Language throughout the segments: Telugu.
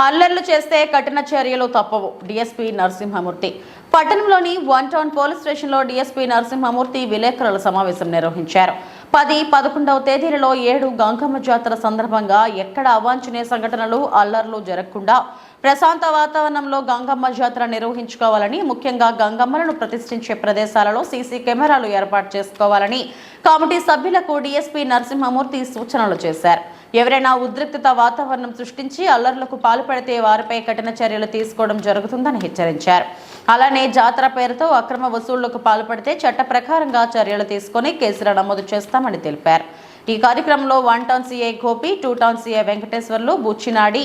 అల్లర్లు చేస్తే కఠిన చర్యలు తప్పవు. డిఎస్పీ నరసింహమూర్తి. పట్టణంలోని వన్ టౌన్ పోలీస్ స్టేషన్లో డిఎస్పీ నరసింహమూర్తి విలేకరుల సమావేశం నిర్వహించారు. పది పదకొండవ తేదీలలో ఏడు గంగమ్మ జాతర సందర్భంగా ఎక్కడ అవాంఛనీయ సంఘటనలు అల్లర్లు జరగకుండా ప్రశాంత వాతావరణంలో గంగమ్మ జాతర నిర్వహించుకోవాలని ముఖ్యంగా గంగమ్మలను ప్రతిష్ఠించే ప్రదేశాలలో సీసీ కెమెరాలు ఏర్పాటు చేసుకోవాలని కమిటీ సభ్యులకు డీఎస్పీ నరసింహమూర్తి సూచనలు చేశారు. ఎవరైనా ఉద్రిక్తత వాతావరణం సృష్టించి అల్లర్లకు పాల్పడితే వారిపై కఠిన చర్యలు తీసుకోవడం జరుగుతుందని హెచ్చరించారు. అలానే జాతర పేరుతో అక్రమ వసూళ్ళకు పాల్పడితే చట్ట ప్రకారంగా చర్యలు తీసుకొని కేసులు నమోదు చేస్తామని తెలిపారు. ఈ కార్యక్రమంలో one town CI Gopi two town CI Venkateswarlu Buchinaidu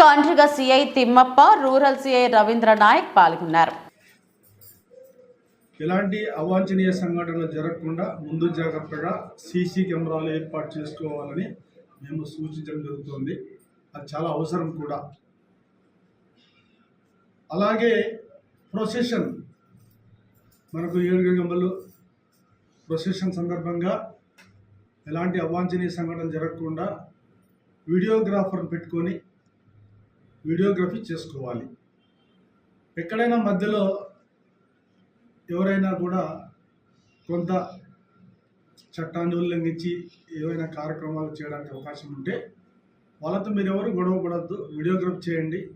Kandriga CI Timmappa rural CI Ravindra Naik పాల్గొన్నారు. ఎలాంటి అవాంఛనీయ సంఘటనలు జరగకుండా ముందు జాగ్రత్తగా సీసీ కెమెరాలు ఏర్పాటు చేసుకోవాలని మేము సూచించడం జరుగుతుంది. అది చాలా అవసరం కూడా. అలాగే ప్రొసెషన్. మనకు ఏడు గంగమ్మలు ప్రొసెషన్ సందర్భంగా ఎలాంటి అవాంఛనీయ సంఘటన జరగకుండా వీడియోగ్రాఫర్ని పెట్టుకొని వీడియోగ్రఫీ చేసుకోవాలి. ఎక్కడైనా మధ్యలో ఎవరైనా కూడా కొంత చట్టాన్ని ఉల్లంఘించి ఏవైనా కార్యక్రమాలు చేయడానికి అవకాశం ఉంటే వాళ్ళతో మీరు ఎవరు గొడవ పడద్దు. చేయండి.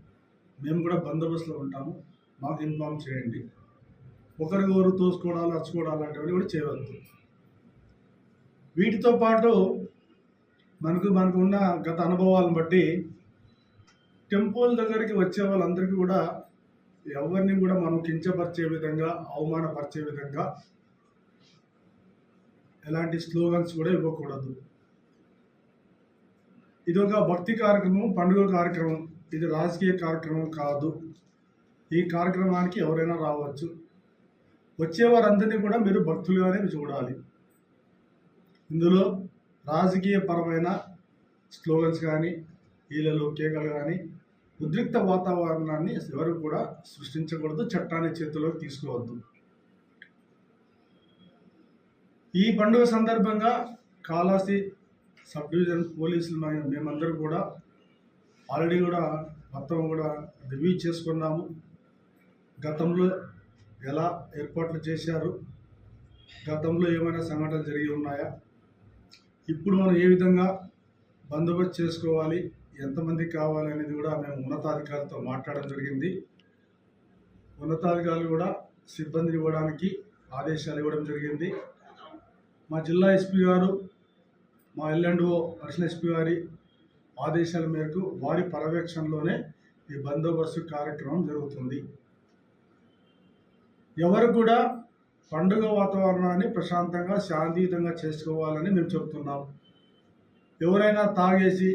మేము కూడా బందోబస్తులో ఉంటాము. మాకు ఇన్ఫామ్ చేయండి. ఒకరికొకరు తోసుకోవడాలు అరుచుకోవడాలు లాంటివి కూడా చేయవద్దు. వీటితో పాటు మనకు మనకు ఉన్న గత అనుభవాలను బట్టి టెంపుల్ దగ్గరికి వచ్చే వాళ్ళందరికీ కూడా ఎవరిని కూడా మనం కించపరిచే విధంగా అవమానపరిచే విధంగా ఎలాంటి స్లోగన్స్ కూడా ఇవ్వకూడదు. ఇది ఒక భక్తి కార్యక్రమం పండుగ కార్యక్రమం. ఇది రాజకీయ కార్యక్రమం కాదు. ఈ కార్యక్రమానికి ఎవరైనా రావచ్చు. వచ్చేవారందరినీ కూడా మీరు భక్తులుగానే చూడాలి. ఇందులో రాజకీయ పరమైన స్లోగన్స్ కానీ ఈలలో కేకలు కానీ ఉద్రిక్త వాతావరణాన్ని ఎవరు కూడా సృష్టించకూడదు చట్టాన్ని చేతిలోకి తీసుకోవద్దు. ఈ పండుగ సందర్భంగా కాళాసి సబ్ డివిజన్ పోలీసులు మేమందరూ కూడా ఆల్రెడీ కూడా మొత్తం కూడా రివ్యూ చేసుకున్నాము. గతంలో ఎలా ఏర్పాట్లు చేశారు గతంలో ఏమైనా సంఘటనలు జరిగి ఉన్నాయా ఇప్పుడు మనం ఏ విధంగా బందోబస్తు చేసుకోవాలి ఎంతమంది కావాలనేది కూడా మేము ఉన్నతాధికారులతో మాట్లాడడం జరిగింది. ఉన్నతాధికారులు కూడా సిబ్బంది ఇవ్వడానికి ఆదేశాలు ఇవ్వడం జరిగింది. మా జిల్లా ఎస్పీ గారు మా ఎల్ఎండ్ఓ అడిషనల్ ఎస్పీ గారి ఆదేశాల మేరకు వారి పర్యవేక్షణలోనే ఈ బందోబస్తు కార్యక్రమం జరుగుతుంది. ఎవరు కూడా పండుగ వాతావరణాన్ని ప్రశాంతంగా శాంతియుతంగా చేసుకోవాలని మేము చెప్తున్నాం. ఎవరైనా తాగేసి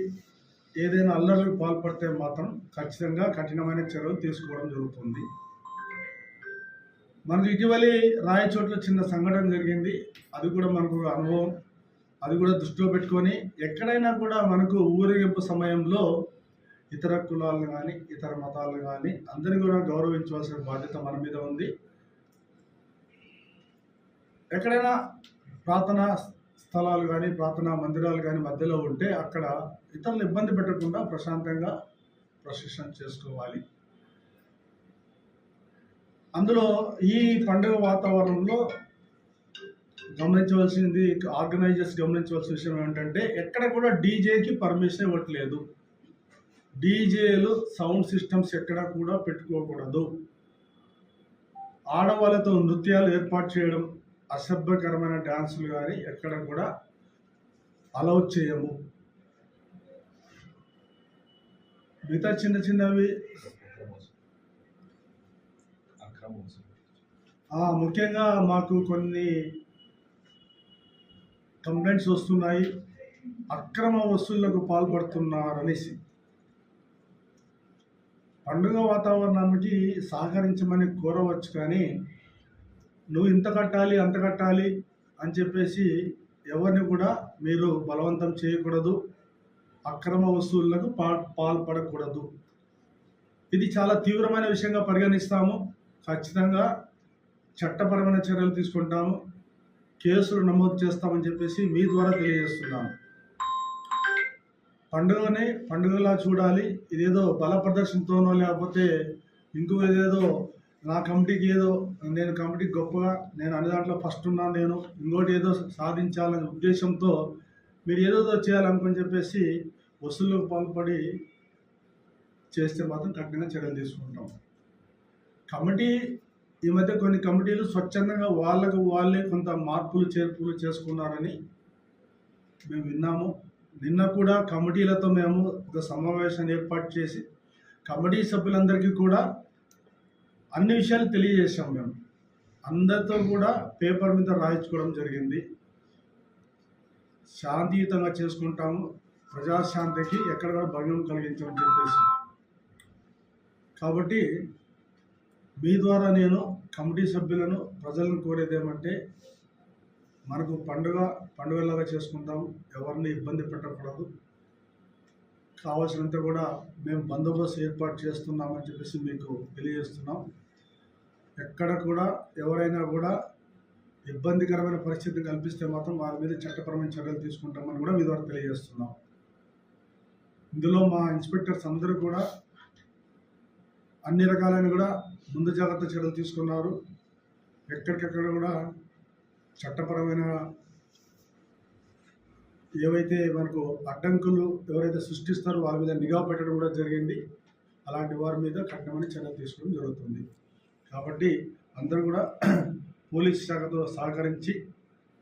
ఏదైనా అల్లర్లకు పాల్పడితే మాత్రం ఖచ్చితంగా కఠినమైన చర్యలు తీసుకోవడం జరుగుతుంది. మనకు ఇటీవలి రాయచోట్ల చిన్న సంఘటన జరిగింది. అది కూడా మనకు అనుభవం. అది కూడా దృష్టిలో పెట్టుకొని ఎక్కడైనా కూడా మనకు ఊరేగింపు సమయంలో ఇతర కులాలను కానీ ఇతర మతాలను కానీ అందరినీ కూడా గౌరవించవలసిన బాధ్యత మన మీద ఉంది. ఎక్కడైనా ప్రార్థనా స్థలాలు కానీ ప్రార్థనా మందిరాలు కానీ మధ్యలో ఉంటే అక్కడ ఇతరులు ఇబ్బంది పెట్టకుండా ప్రశాంతంగా ప్రశిక్షణ చేసుకోవాలి. అందులో ఈ పండుగ వాతావరణంలో గమనించవలసింది ఆర్గనైజర్స్ గమనించవలసిన విషయం ఏంటంటే ఎక్కడ కూడా డీజేకి పర్మిషన్ ఇవ్వట్లేదు. డీజేలు సౌండ్ సిస్టమ్స్ ఎక్కడ కూడా పెట్టుకోకూడదు. ఆడవాళ్ళతో నృత్యాలు ఏర్పాటు చేయడం అసభ్యకరమైన డ్యాన్సులు కానీ ఎక్కడ కూడా అలౌ చేయము. మిగతా చిన్న చిన్నవి ముఖ్యంగా మాకు కొన్ని కంప్లైంట్స్ వస్తున్నాయి. అక్రమ వస్తువులకు పాల్పడుతున్నారనేసి. పండుగ వాతావరణానికి సహకరించమని కోరవచ్చు కానీ నువ్వు ఇంత కట్టాలి అంత కట్టాలి అని చెప్పేసి ఎవరిని కూడా మీరు బలవంతం చేయకూడదు. అక్రమ వస్తువులకు పా పాల్పడకూడదు. ఇది చాలా తీవ్రమైన విషయంగా పరిగణిస్తాము. ఖచ్చితంగా చట్టపరమైన చర్యలు తీసుకుంటాము. కేసులు నమోదు చేస్తామని చెప్పేసి మీ ద్వారా తెలియజేస్తున్నాము. పండుగని పండుగలా చూడాలి. ఇదేదో బల ప్రదర్శనతోనో లేకపోతే ఇంకో ఏదేదో నా కమిటీకి ఏదో నేను కమిటీ గొప్పగా నేను అన్ని దాంట్లో ఫస్ట్ ఉన్నాను నేను ఇంకోటి ఏదో సాధించాలనే ఉద్దేశంతో మీరు ఏదోదో చేయాలనుకుని చెప్పేసి వసూళ్ళకు పాల్పడి చేస్తే మాత్రం కఠినంగా చర్యలు తీసుకుంటాం. కమిటీ ఈ మధ్య కొన్ని కమిటీలు స్వచ్ఛందంగా వాళ్ళకు వాళ్ళే కొంత మార్పులు చేర్పులు చేసుకున్నారని మేము విన్నాము. నిన్న కూడా కమిటీలతో మేము ఒక సమావేశాన్ని ఏర్పాటు చేసి కమిటీ సభ్యులందరికీ కూడా అన్ని విషయాలు తెలియజేశాం మేము. అందరితో కూడా పేపర్ మీద రాయించుకోవడం జరిగింది. శాంతియుతంగా చేసుకుంటాము. ప్రజాశాంతికి ఎక్కడ కూడా భంగం కలిగించమని చెప్పేసి. కాబట్టి మీ ద్వారా నేను కమిటీ సభ్యులను ప్రజలను కోరేది ఏమంటే మనకు పండుగ పండుగలాగా చేసుకుంటాం. ఎవరిని ఇబ్బంది పెట్టకూడదు. కావాల్సినంత కూడా మేము బందోబస్తు ఏర్పాటు చేస్తున్నామని చెప్పేసి మీకు తెలియజేస్తున్నాం. ఎక్కడ కూడా ఎవరైనా కూడా ఇబ్బందికరమైన పరిస్థితి కల్పిస్తే మాత్రం వారి మీద చట్టపరమైన చర్యలు తీసుకుంటామని కూడా మీ ద్వారా తెలియజేస్తున్నాం. ఇందులో మా ఇన్స్పెక్టర్స్ అందరూ కూడా అన్ని రకాలైన కూడా ముందు జాగ్రత్త చర్యలు తీసుకున్నారు. ఎక్కడికెక్కడ కూడా చట్టపరమైన ఏవైతే మనకు అడ్డంకులు ఎవరైతే సృష్టిస్తారో వారి మీద నిఘా పెట్టడం కూడా జరిగింది. అలాంటి వారి మీద కఠినమైన చర్యలు తీసుకోవడం జరుగుతుంది. కాబట్టి అందరూ కూడా పోలీస్ శాఖతో సహకరించి